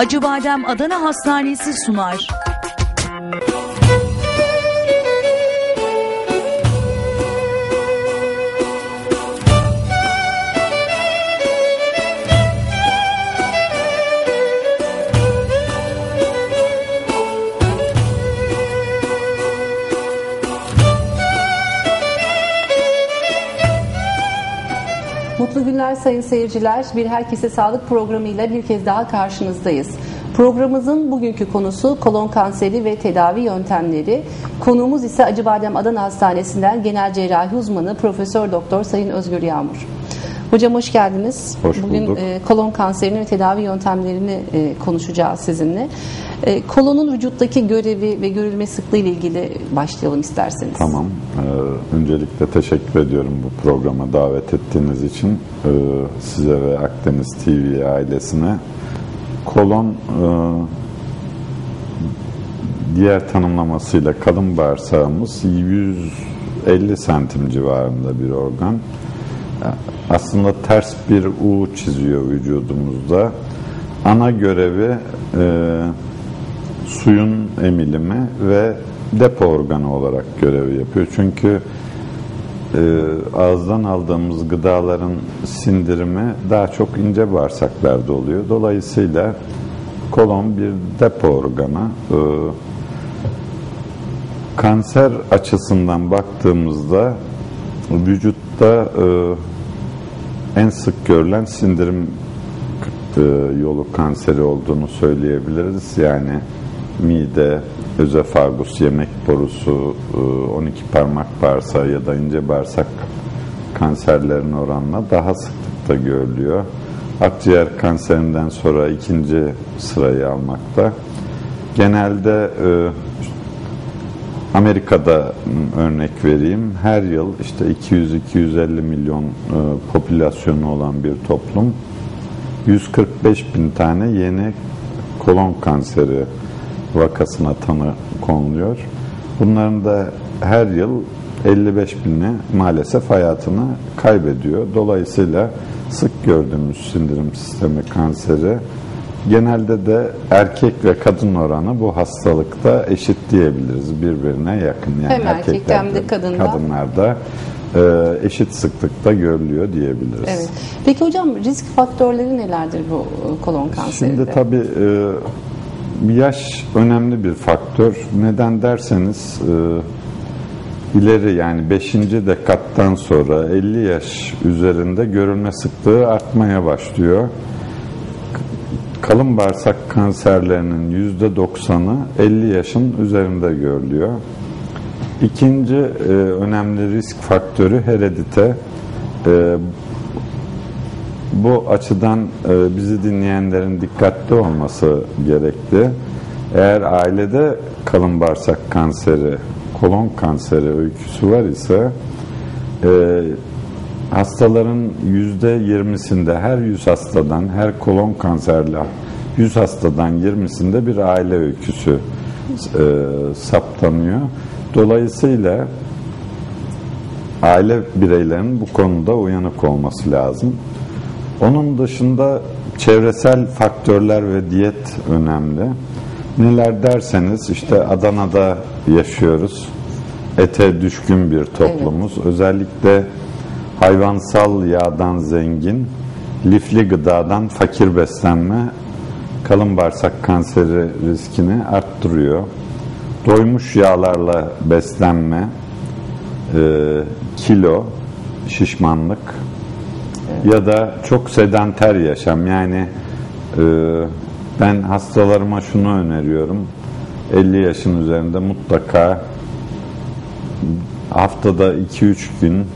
Acıbadem Adana Hastanesi sunar. Mutlu günler sayın seyirciler. Bir Herkese Sağlık programıyla bir kez daha karşınızdayız. Programımızın bugünkü konusu kolon kanseri ve tedavi yöntemleri. Konuğumuz ise Acıbadem Adana Hastanesi'nden genel cerrahi uzmanı Profesör Doktor Sayın Özgür Yağmur. Hocam hoş geldiniz. Hoş Bugün bulduk. e, kolon kanserini ve tedavi yöntemlerini e, konuşacağız sizinle. E, kolonun vücuttaki görevi ve görülme sıklığı ile ilgili başlayalım isterseniz. Tamam. Ee, öncelikle teşekkür ediyorum bu programa davet ettiğiniz için. Ee, size ve Akdeniz TV ailesine. Kolon e, diğer tanımlamasıyla kalın bağırsağımız 150 santim civarında bir organ. Aslında ters bir U çiziyor vücudumuzda. Ana görevi e, suyun emilimi ve depo organı olarak görevi yapıyor. Çünkü e, ağızdan aldığımız gıdaların sindirimi daha çok ince bağırsaklarda oluyor. Dolayısıyla kolon bir depo organı. E, kanser açısından baktığımızda vücutta e, en sık görülen sindirim e, yolu kanseri olduğunu söyleyebiliriz. Yani mide, özefagus, yemek borusu, e, 12 parmak bağırsağı ya da ince bağırsak kanserlerin oranla daha sıklıkta görülüyor. Akciğer kanserinden sonra ikinci sırayı almakta. Genelde e, Amerika'da örnek vereyim. Her yıl işte 200-250 milyon e, popülasyonu olan bir toplum 145 bin tane yeni kolon kanseri vakasına tanı konuluyor. Bunların da her yıl 55 bini maalesef hayatını kaybediyor. Dolayısıyla sık gördüğümüz sindirim sistemi kanseri genelde de erkek ve kadın oranı bu hastalıkta eşit diyebiliriz. Birbirine yakın. Yani Hem erkekte hem de kadında. kadınlarda e, eşit sıklıkta görülüyor diyebiliriz. Evet. Peki hocam risk faktörleri nelerdir bu e, kolon kanserinde? Şimdi tabii e, yaş önemli bir faktör. Neden derseniz e, ileri yani 5. dekattan sonra 50 yaş üzerinde görülme sıklığı artmaya başlıyor. Kalın bağırsak kanserlerinin %90'ı 50 yaşın üzerinde görülüyor. İkinci e, önemli risk faktörü heredite. E, bu açıdan e, bizi dinleyenlerin dikkatli olması gerekli. Eğer ailede kalın bağırsak kanseri, kolon kanseri öyküsü var ise e, hastaların yüzde yirmisinde her 100 hastadan, her kolon kanserli 100 hastadan 20'sinde bir aile öyküsü e, saptanıyor. Dolayısıyla aile bireylerinin bu konuda uyanık olması lazım. Onun dışında çevresel faktörler ve diyet önemli. Neler derseniz işte Adana'da yaşıyoruz. Ete düşkün bir toplumuz. Özellikle hayvansal yağdan zengin, lifli gıdadan fakir beslenme kalın bağırsak kanseri riskini arttırıyor. Doymuş yağlarla beslenme, e, kilo, şişmanlık ya da çok sedanter yaşam. Yani e, ben hastalarıma şunu öneriyorum. 50 yaşın üzerinde mutlaka haftada 2-3 gün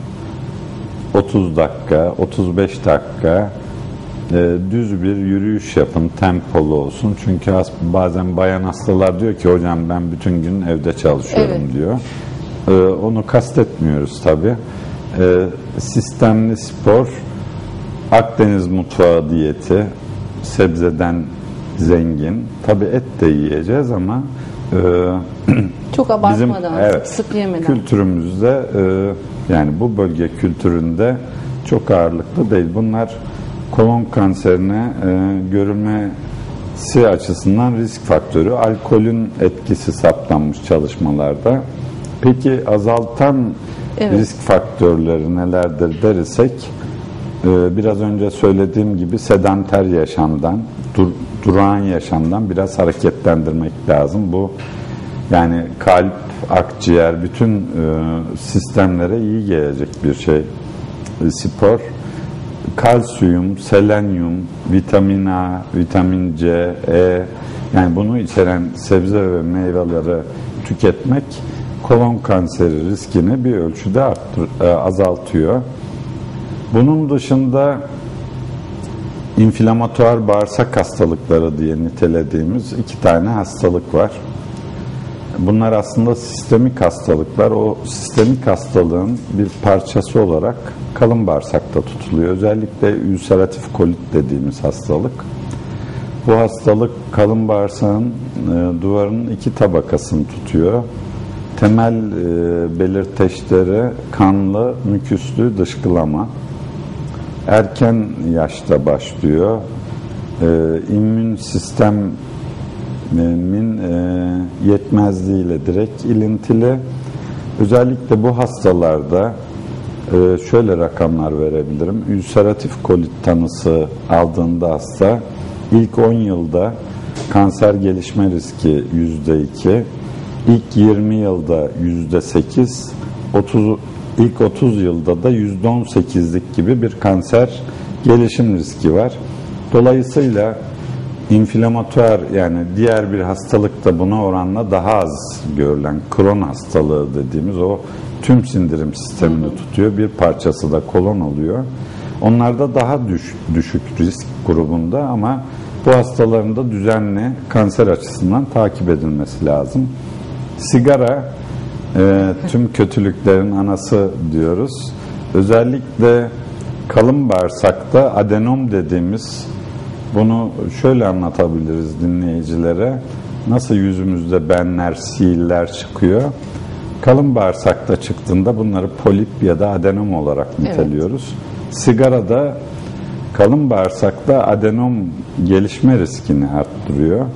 30 dakika, 35 dakika e, düz bir yürüyüş yapın, tempolu olsun. Çünkü bazen bayan hastalar diyor ki hocam ben bütün gün evde çalışıyorum Evet. diyor. E, onu kastetmiyoruz tabi. E, sistemli spor, Akdeniz mutfağı diyeti, sebzeden zengin. Tabi et de yiyeceğiz ama e, Çok abartmadan, evet, sık yemeden. kültürümüzde e, yani bu bölge kültüründe çok ağırlıklı değil. Bunlar kolon kanserine e, görülme si açısından risk faktörü. Alkolün etkisi saptanmış çalışmalarda. Peki azaltan Evet. risk faktörleri nelerdir dersek biraz önce söylediğim gibi sedanter yaşamdan, dur, durağan yaşamdan biraz hareketlendirmek lazım. Bu yani kalp, akciğer, bütün e, sistemlere iyi gelecek bir şey. E, spor, kalsiyum, selenyum, vitamin A, vitamin C, E yani bunu içeren sebze ve meyveleri tüketmek kolon kanseri riskini bir ölçüde e, azaltıyor. Bunun dışında inflamatuar bağırsak hastalıkları diye nitelediğimiz iki tane hastalık var. Bunlar aslında sistemik hastalıklar. O sistemik hastalığın bir parçası olarak kalın bağırsakta tutuluyor. Özellikle ülseratif kolit dediğimiz hastalık. Bu hastalık kalın bağırsağın e, duvarının iki tabakasını tutuyor. Temel e, belirteçleri kanlı, müküslü dışkılama. Erken yaşta başlıyor. E, immün sistem min e, yetmezliğiyle direkt ilintili. Özellikle bu hastalarda e, şöyle rakamlar verebilirim. Ülseratif kolit tanısı aldığında hasta ilk 10 yılda kanser gelişme riski %2, ilk 20 yılda %8, 30 ilk 30 yılda da %18'lik gibi bir kanser gelişim riski var. Dolayısıyla inflamatuar yani diğer bir hastalıkta buna oranla daha az görülen kron hastalığı dediğimiz o tüm sindirim sistemini tutuyor. Bir parçası da kolon oluyor. Onlarda daha düş, düşük risk grubunda ama bu hastaların da düzenli kanser açısından takip edilmesi lazım. Sigara e, tüm kötülüklerin anası diyoruz. Özellikle kalın bağırsakta adenom dediğimiz bunu şöyle anlatabiliriz dinleyicilere. Nasıl yüzümüzde benler, siiller çıkıyor. Kalın bağırsakta çıktığında bunları polip ya da adenom olarak niteliyoruz. Sigarada kalın bağırsakta adenom gelişme riskini arttırıyor.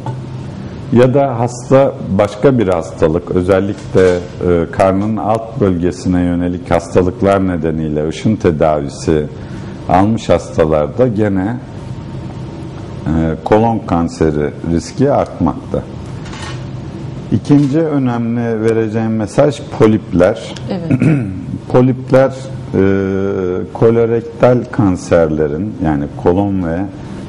Ya da hasta başka bir hastalık, özellikle e, karnın alt bölgesine yönelik hastalıklar nedeniyle ışın tedavisi almış hastalarda gene e, kolon kanseri riski artmakta. İkinci önemli vereceğim mesaj polipler. Evet. Polipler e, kolorektal kanserlerin yani kolon ve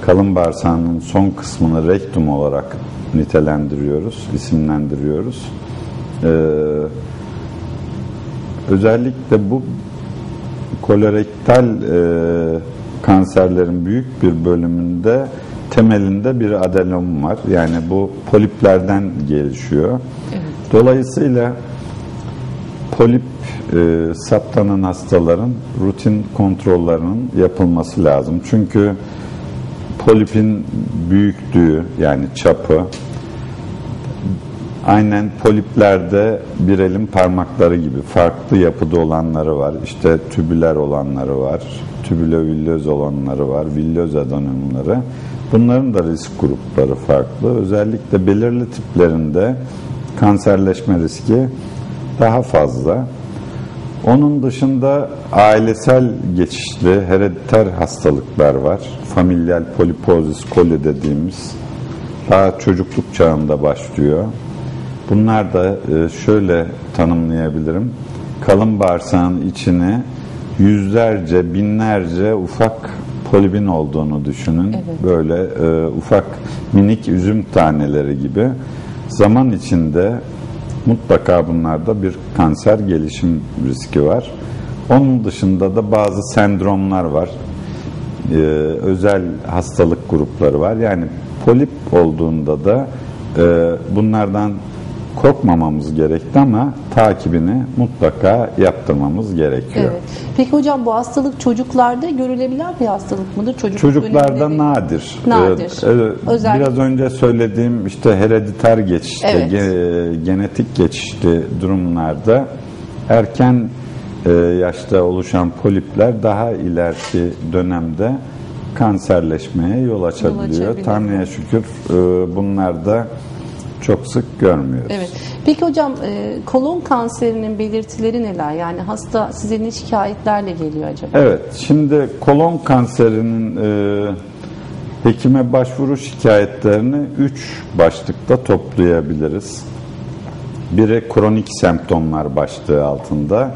kalın bağırsağının son kısmını rektum olarak nitelendiriyoruz, isimlendiriyoruz. E, özellikle bu kolorektal e, kanserlerin büyük bir bölümünde temelinde bir adenom var. Yani bu poliplerden gelişiyor. Dolayısıyla polip e, saptanan hastaların rutin kontrollerinin yapılması lazım. Çünkü polipin büyüklüğü yani çapı aynen poliplerde bir elin parmakları gibi farklı yapıda olanları var. İşte tübüler olanları var, tübülövillöz olanları var, villöz adenomları. Bunların da risk grupları farklı. Özellikle belirli tiplerinde kanserleşme riski daha fazla. Onun dışında ailesel geçişli herediter hastalıklar var. Familial polipozis coli dediğimiz daha çocukluk çağında başlıyor. Bunlar da e, şöyle tanımlayabilirim. Kalın bağırsağın içine yüzlerce, binlerce ufak polibin olduğunu düşünün. Evet. Böyle e, ufak minik üzüm taneleri gibi. Zaman içinde mutlaka bunlarda bir kanser gelişim riski var. Onun dışında da bazı sendromlar var. Ee, özel hastalık grupları var. Yani polip olduğunda da e, bunlardan korkmamamız gerekti ama takibini mutlaka yaptırmamız gerekiyor. Evet. Peki hocam bu hastalık çocuklarda görülebilen bir hastalık mıdır? Çocuk Çocuklarda nadir. Nadir. Ee, e, Özellikle- Biraz önce söylediğim işte herediter geçişli, Evet. ge- genetik geçişli durumlarda erken e, yaşta oluşan polipler daha ileriki dönemde kanserleşmeye yol açabiliyor. açabiliyor. Tanrı'ya şükür e, bunlar da çok sık görmüyoruz. Evet. Peki hocam e, kolon kanserinin belirtileri neler? Yani hasta size ne şikayetlerle geliyor acaba? Evet, şimdi kolon kanserinin e, hekime başvuru şikayetlerini üç başlıkta toplayabiliriz. Biri kronik semptomlar başlığı altında,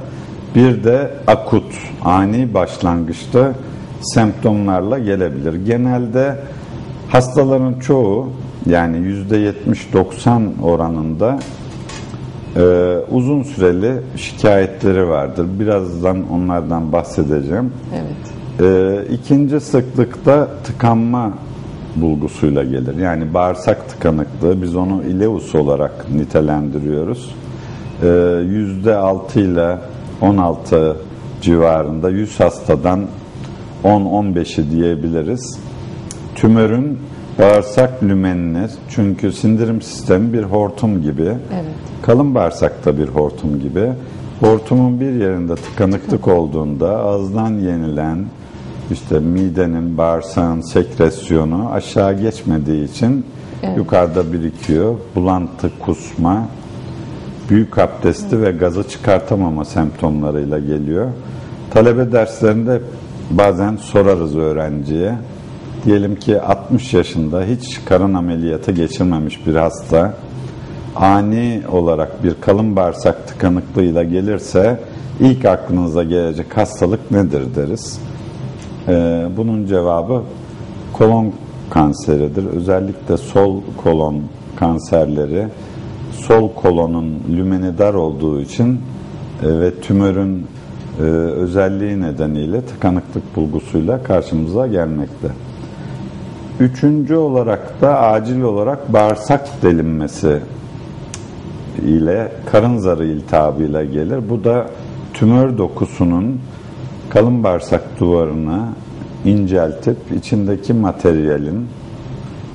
bir de akut, ani başlangıçta semptomlarla gelebilir. Genelde hastaların çoğu yani %70-90 oranında ee, uzun süreli şikayetleri vardır. Birazdan onlardan bahsedeceğim. Evet. Ee, ikinci sıklıkta tıkanma bulgusuyla gelir. Yani bağırsak tıkanıklığı, biz onu ileus olarak nitelendiriyoruz. Ee, %6 ile 16 civarında 100 hastadan 10-15'i diyebiliriz. Tümörün bağırsak lümenini, çünkü sindirim sistemi bir hortum gibi, Evet. kalın bağırsakta bir hortum gibi. Hortumun bir yerinde tıkanıklık olduğunda ağızdan yenilen işte midenin, bağırsağın sekresyonu aşağı geçmediği için Evet. yukarıda birikiyor. Bulantı, kusma, büyük abdesti ve gazı çıkartamama semptomlarıyla geliyor. Talebe derslerinde bazen sorarız öğrenciye. Diyelim ki 60 yaşında hiç karın ameliyatı geçirmemiş bir hasta ani olarak bir kalın bağırsak tıkanıklığıyla gelirse ilk aklınıza gelecek hastalık nedir deriz. Ee, bunun cevabı kolon kanseridir. Özellikle sol kolon kanserleri sol kolonun lümeni dar olduğu için e, ve tümörün e, özelliği nedeniyle tıkanıklık bulgusuyla karşımıza gelmekte. Üçüncü olarak da acil olarak bağırsak delinmesi ile karın zarı iltihabıyla gelir. Bu da tümör dokusunun kalın bağırsak duvarını inceltip içindeki materyalin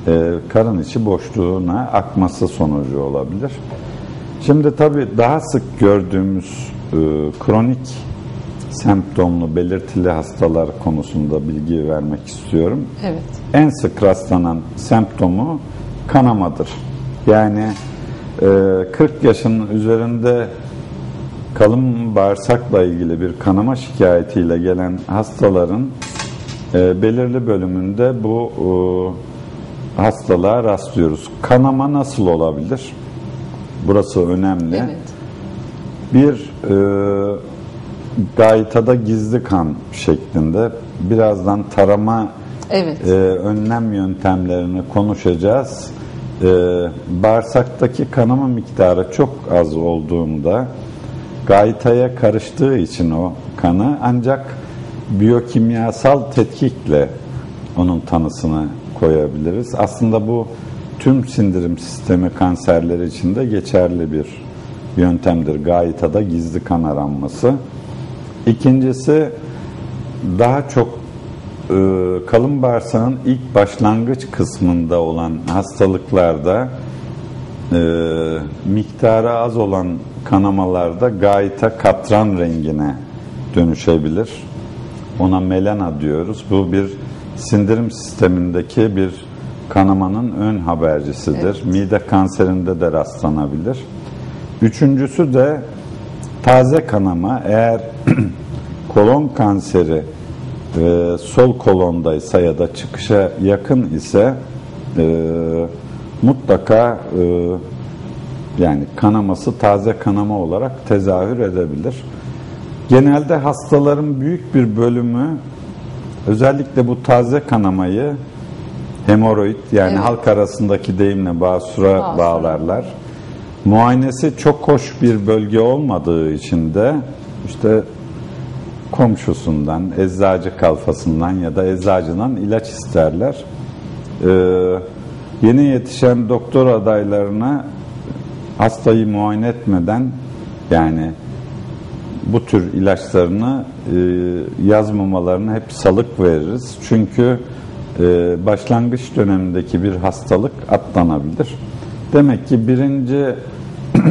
e, karın içi boşluğuna akması sonucu olabilir. Şimdi tabii daha sık gördüğümüz e, kronik semptomlu belirtili hastalar konusunda bilgi vermek istiyorum. Evet. En sık rastlanan semptomu kanamadır. Yani e, 40 yaşın üzerinde kalın bağırsakla ilgili bir kanama şikayetiyle gelen hastaların e, belirli bölümünde bu e, hastalığa rastlıyoruz. Kanama nasıl olabilir? Burası önemli. Evet. Bir e, gaytada gizli kan şeklinde birazdan tarama Evet. e, önlem yöntemlerini konuşacağız. E, bağırsaktaki kanama miktarı çok az olduğunda gaytaya karıştığı için o kanı ancak biyokimyasal tetkikle onun tanısını koyabiliriz. Aslında bu tüm sindirim sistemi kanserleri için de geçerli bir yöntemdir. Gaytada gizli kan aranması. İkincisi daha çok e, kalın bağırsağın ilk başlangıç kısmında olan hastalıklarda e, miktarı az olan kanamalarda gayta katran rengine dönüşebilir. Ona melena diyoruz. Bu bir sindirim sistemindeki bir kanamanın ön habercisidir. Mide kanserinde de rastlanabilir. Üçüncüsü de taze kanama eğer kolon kanseri e, sol kolondaysa ya da çıkışa yakın ise e, mutlaka e, yani kanaması taze kanama olarak tezahür edebilir. Genelde hastaların büyük bir bölümü özellikle bu taze kanamayı hemoroid yani Evet. halk arasındaki deyimle basura Basura. bağlarlar. Muayenesi çok hoş bir bölge olmadığı için de işte komşusundan, eczacı kalfasından ya da eczacıdan ilaç isterler. Ee, yeni yetişen doktor adaylarına hastayı muayene etmeden yani bu tür ilaçlarını e, yazmamalarını hep salık veririz. Çünkü e, başlangıç dönemindeki bir hastalık atlanabilir. Demek ki birinci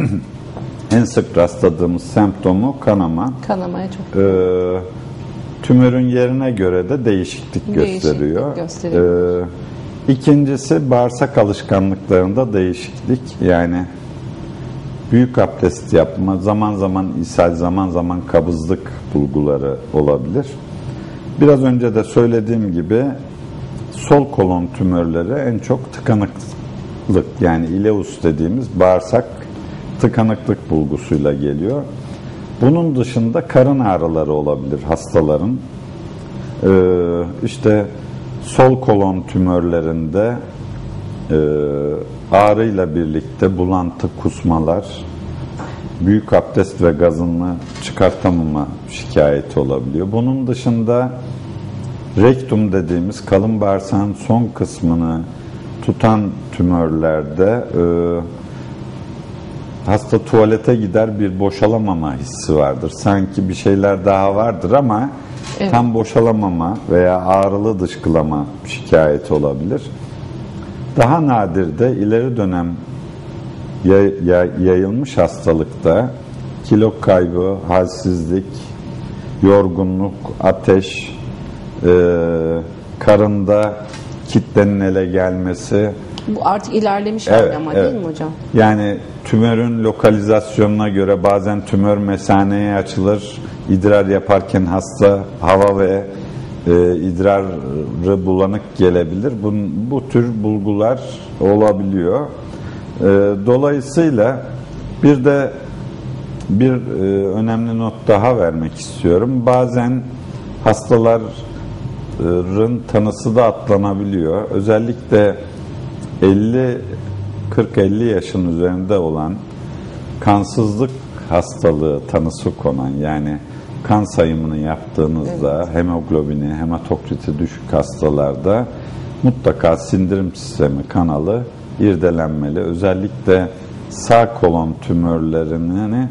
en sık rastladığımız semptomu kanama. Kanamaya çok. Ee, tümörün yerine göre de değişiklik Değişiklik gösteriyor. gösteriyor. Ee, ikincisi bağırsak alışkanlıklarında değişiklik. Yani büyük abdest yapma, zaman zaman ishal, zaman zaman kabızlık bulguları olabilir. Biraz önce de söylediğim gibi sol kolon tümörleri en çok tıkanıklık yani ileus dediğimiz bağırsak tıkanıklık bulgusuyla geliyor. Bunun dışında karın ağrıları olabilir hastaların. Ee, işte sol kolon tümörlerinde e, ağrıyla birlikte bulantı, kusmalar, büyük abdest ve gazını çıkartamama şikayeti olabiliyor. Bunun dışında rektum dediğimiz kalın bağırsağın son kısmını tutan tümörlerde e, hasta tuvalete gider bir boşalamama hissi vardır. Sanki bir şeyler daha vardır ama Evet. tam boşalamama veya ağrılı dışkılama şikayeti olabilir. Daha nadir de ileri dönem yay- yay- yayılmış hastalıkta kilo kaybı, halsizlik, yorgunluk, ateş, e, karında kitlenin ele gelmesi, Bu artık ilerlemiş Evet, ama evet. değil mi hocam? yani tümörün lokalizasyonuna göre bazen tümör mesaneye açılır. İdrar yaparken hasta hava ve e, idrarı bulanık gelebilir. Bun, bu tür bulgular olabiliyor. E, dolayısıyla bir de bir e, önemli not daha vermek istiyorum. Bazen hastaların tanısı da atlanabiliyor. Özellikle 50 40-50 yaşın üzerinde olan kansızlık hastalığı tanısı konan yani kan sayımını yaptığınızda hemoglobini, hematokriti düşük hastalarda mutlaka sindirim sistemi kanalı irdelenmeli. Özellikle sağ kolon tümörlerine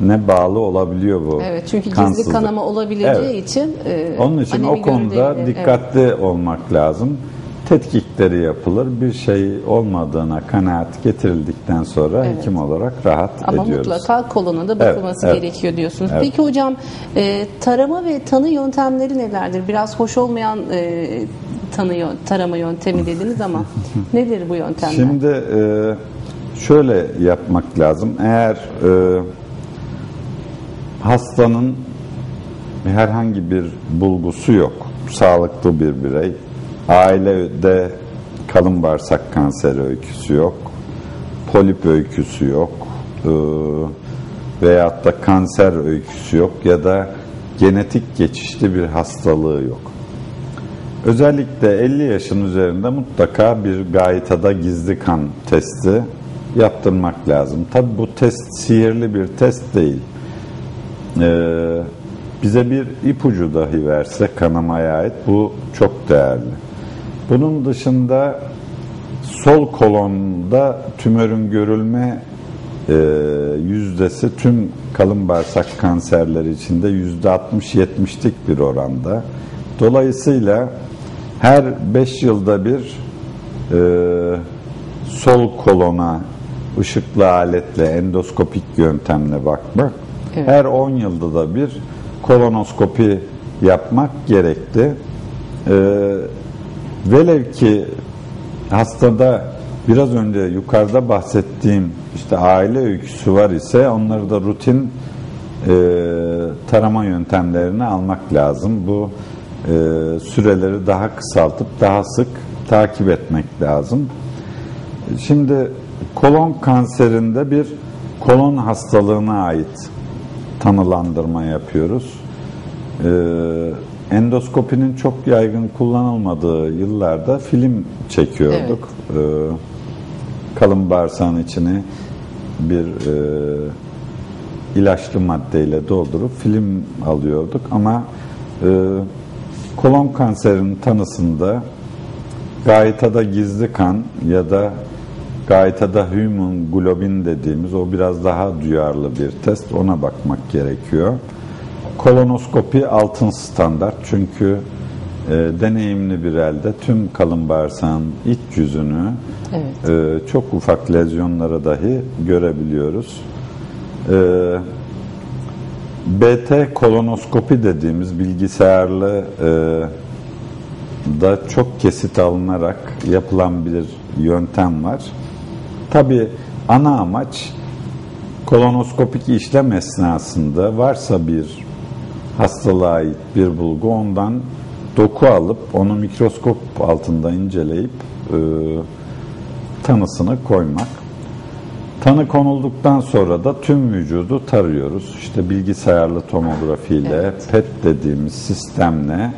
ne bağlı olabiliyor bu? Evet çünkü gizli kansızlık. kanama olabileceği Evet. için e, Onun için o konuda dikkatli olmak lazım. Tetkikleri yapılır. Bir şey olmadığına kanaat getirildikten sonra Evet. hekim olarak rahat Ama ediyoruz. mutlaka kolona da bakılması Evet, evet. gerekiyor diyorsunuz. Evet. Peki hocam e, tarama ve tanı yöntemleri nelerdir? Biraz hoş olmayan e, tanı tarama yöntemi dediniz ama nedir bu yöntemler? Şimdi e, şöyle yapmak lazım. Eğer e, hastanın herhangi bir bulgusu yok, sağlıklı bir birey, ailede kalın bağırsak kanseri öyküsü yok, polip öyküsü yok, e, veyahut da kanser öyküsü yok ya da genetik geçişli bir hastalığı yok. Özellikle 50 yaşın üzerinde mutlaka bir gayetada gizli kan testi yaptırmak lazım. Tabi bu test sihirli bir test değil. Ee, bize bir ipucu dahi verse kanamaya ait bu çok değerli. Bunun dışında sol kolonda tümörün görülme e, yüzdesi tüm kalın bağırsak kanserleri içinde yüzde 60-70'lik bir oranda. Dolayısıyla her 5 yılda bir e, sol kolona ışıklı aletle endoskopik yöntemle bakmak, Evet. her 10 yılda da bir kolonoskopi yapmak gerekli. E, velev ki hastada biraz önce yukarıda bahsettiğim işte aile öyküsü var ise onları da rutin e, tarama yöntemlerini almak lazım. Bu e, süreleri daha kısaltıp daha sık takip etmek lazım. Şimdi kolon kanserinde bir kolon hastalığına ait tanılandırma yapıyoruz. Ee, endoskopinin çok yaygın kullanılmadığı yıllarda film çekiyorduk. Ee, kalın bağırsağın içine bir e, ilaçlı maddeyle doldurup film alıyorduk ama e, kolon kanserinin tanısında gaitada gizli kan ya da gaitada human globin dediğimiz o biraz daha duyarlı bir test ona bakmak gerekiyor. Kolonoskopi altın standart çünkü e, deneyimli bir elde tüm kalın bağırsağın iç yüzünü Evet. e, çok ufak lezyonları dahi görebiliyoruz. E, BT kolonoskopi dediğimiz bilgisayarlı e, da çok kesit alınarak yapılan bir yöntem var. Tabi ana amaç kolonoskopik işlem esnasında varsa bir hastalığa ait bir bulgu ondan doku alıp onu mikroskop altında inceleyip e, tanısını koymak. Tanı konulduktan sonra da tüm vücudu tarıyoruz. İşte bilgisayarlı tomografiyle, Evet. PET dediğimiz sistemle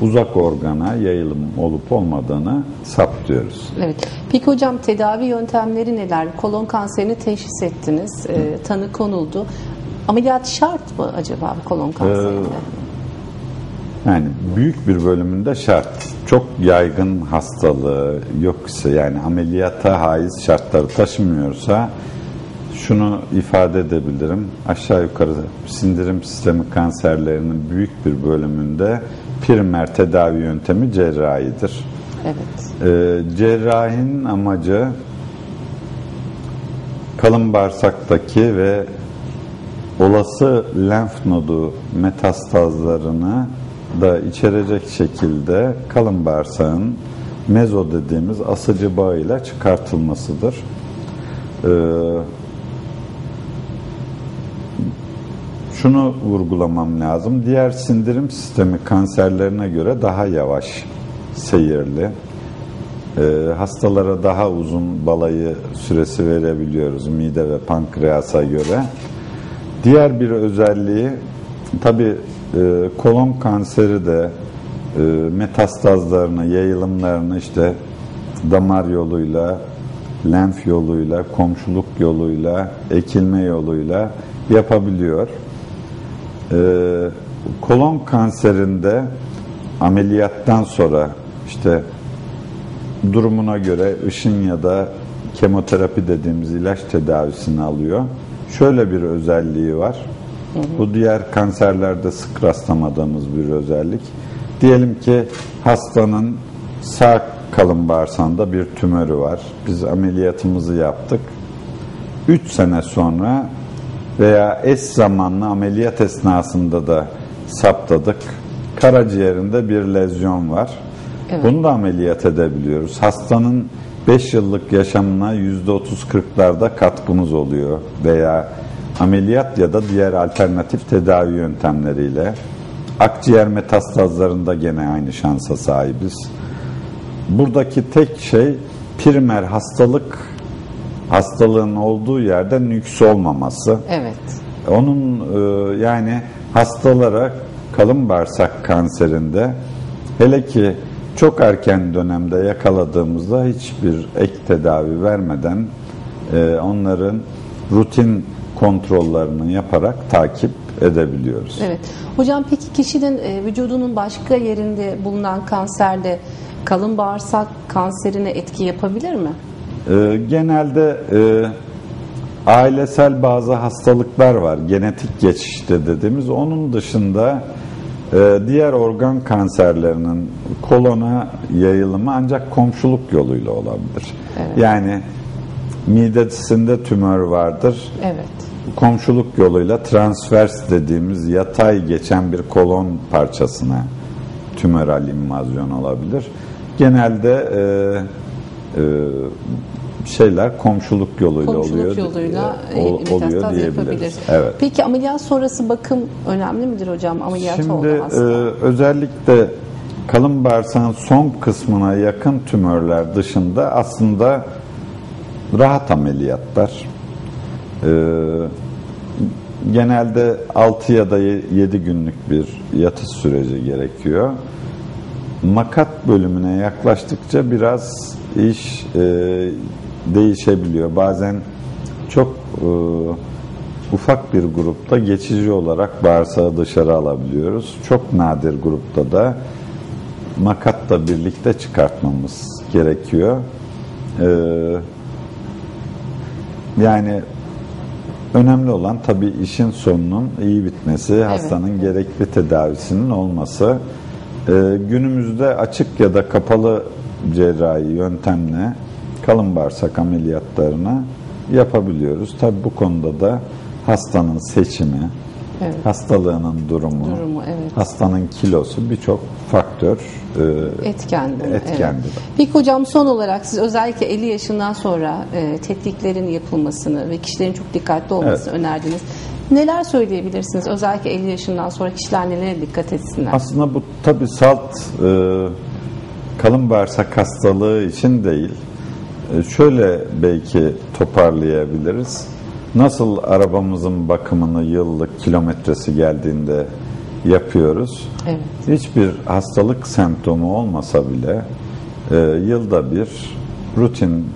uzak organa yayılım olup olmadığını saptıyoruz. Evet. Peki hocam tedavi yöntemleri neler? Kolon kanserini teşhis ettiniz, e, tanı konuldu. Ameliyat şart mı acaba bu kolon kanserinde? Yani büyük bir bölümünde şart. Çok yaygın hastalığı yoksa yani ameliyata haiz şartları taşımıyorsa şunu ifade edebilirim. Aşağı yukarı sindirim sistemi kanserlerinin büyük bir bölümünde primer tedavi yöntemi cerrahidir. evet. Ee, cerrahinin amacı kalın bağırsaktaki ve olası lenf nodu metastazlarını da içerecek şekilde kalın bağırsağın mezo dediğimiz asıcı bağıyla çıkartılmasıdır. Ee, şunu vurgulamam lazım. Diğer sindirim sistemi kanserlerine göre daha yavaş seyirli. Ee, hastalara daha uzun balayı süresi verebiliyoruz mide ve pankreasa göre. Diğer bir özelliği tabi kolon kanseri de e, metastazlarını, yayılımlarını işte damar yoluyla, lenf yoluyla, komşuluk yoluyla, ekilme yoluyla yapabiliyor. Ee, kolon kanserinde ameliyattan sonra işte durumuna göre ışın ya da kemoterapi dediğimiz ilaç tedavisini alıyor. Şöyle bir özelliği var. Bu diğer kanserlerde sık rastlamadığımız bir özellik. Diyelim ki hastanın sağ kalın bağırsağında bir tümörü var. Biz ameliyatımızı yaptık. 3 sene sonra veya eş zamanlı ameliyat esnasında da saptadık. Karaciğerinde bir lezyon var. Evet. Bunu da ameliyat edebiliyoruz. Hastanın 5 yıllık yaşamına %30-40'larda katkımız oluyor. Veya ameliyat ya da diğer alternatif tedavi yöntemleriyle. Akciğer metastazlarında gene aynı şansa sahibiz. Buradaki tek şey primer hastalık hastalığın olduğu yerde nüks olmaması. Evet. Onun e, yani hastalara kalın bağırsak kanserinde hele ki çok erken dönemde yakaladığımızda hiçbir ek tedavi vermeden e, onların rutin kontrollerini yaparak takip edebiliyoruz. Evet. Hocam peki kişinin e, vücudunun başka yerinde bulunan kanserde kalın bağırsak kanserine etki yapabilir mi? E, genelde e, ailesel bazı hastalıklar var. Genetik geçişte dediğimiz. Onun dışında diğer organ kanserlerinin kolona yayılımı ancak komşuluk yoluyla olabilir. Evet. Yani midesinde tümör vardır. Evet. Komşuluk yoluyla transvers dediğimiz yatay geçen bir kolon parçasına tümöral invazyon olabilir. Genelde e, e, şeyler komşuluk yoluyla Komşuluk oluyor. yoluyla e, ol- oluyor diyebiliriz. yapabilir. Evet. Peki ameliyat sonrası bakım önemli midir hocam? Ameliyat Şimdi oldu e, özellikle kalın bağırsağın son kısmına yakın tümörler dışında aslında rahat ameliyatlar. E, genelde 6 ya da 7 günlük bir yatış süreci gerekiyor. Makat bölümüne yaklaştıkça biraz iş e, değişebiliyor. Bazen çok e, ufak bir grupta geçici olarak bağırsağı dışarı alabiliyoruz. Çok nadir grupta da makatla birlikte çıkartmamız gerekiyor. E, yani önemli olan tabii işin sonunun iyi bitmesi, hastanın gerekli tedavisinin olması. Ee, günümüzde açık ya da kapalı cerrahi yöntemle kalın bağırsak ameliyatlarını yapabiliyoruz. Tabii bu konuda da hastanın seçimi, Evet. Hastalığının durumu, Durumu, evet. hastanın kilosu birçok faktör e, Etkendi. Etkendi. Evet. Peki hocam son olarak siz özellikle 50 yaşından sonra e, tetkiklerin yapılmasını ve kişilerin çok dikkatli olmasını önerdiniz. Neler söyleyebilirsiniz? Özellikle 50 yaşından sonra kişiler nelere dikkat etsinler? Aslında bu tabi salt e, kalın bağırsak hastalığı için değil. E, şöyle belki toparlayabiliriz. Nasıl arabamızın bakımını yıllık kilometresi geldiğinde yapıyoruz. Evet. Hiçbir hastalık semptomu olmasa bile e, yılda bir rutin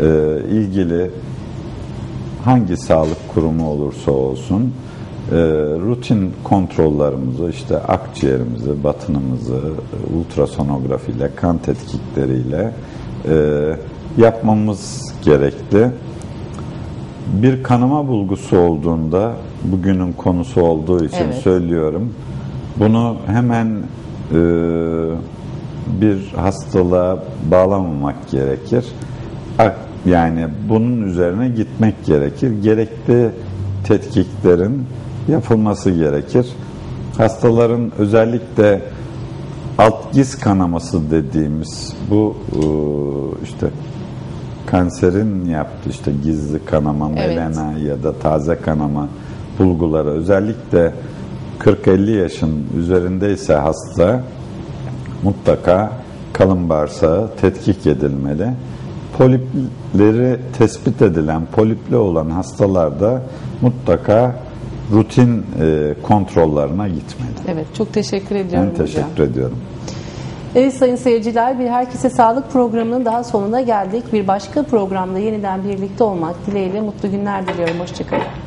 e, ilgili hangi sağlık kurumu olursa olsun e, rutin kontrollerimizi işte akciğerimizi, batınımızı ultrasonografiyle, kan tetkikleriyle e, yapmamız gerekli. Bir kanama bulgusu olduğunda bugünün konusu olduğu için Evet. söylüyorum. Bunu hemen e, bir hastalığa bağlamamak gerekir. Yani bunun üzerine gitmek gerekir. Gerekli tetkiklerin yapılması gerekir. Hastaların özellikle alt giz kanaması dediğimiz bu e, işte kanserin yaptığı işte gizli kanama, Evet. melena ya da taze kanama bulguları özellikle 40-50 yaşın üzerindeyse hasta mutlaka kalın bağırsağı tetkik edilmeli. Polipleri tespit edilen, polipli olan hastalarda mutlaka rutin e, kontrollerine gitmeli. Evet, çok teşekkür ediyorum Ben hocam. teşekkür ediyorum. Evet sayın seyirciler bir Herkese Sağlık programının daha sonuna geldik. Bir başka programda yeniden birlikte olmak dileğiyle mutlu günler diliyorum. Hoşçakalın.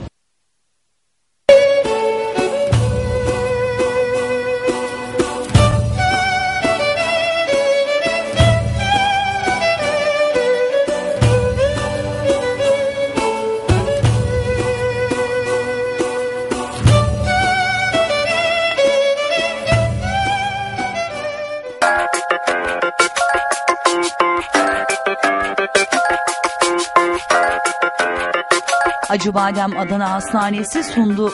Acıbadem Adana Hastanesi sundu.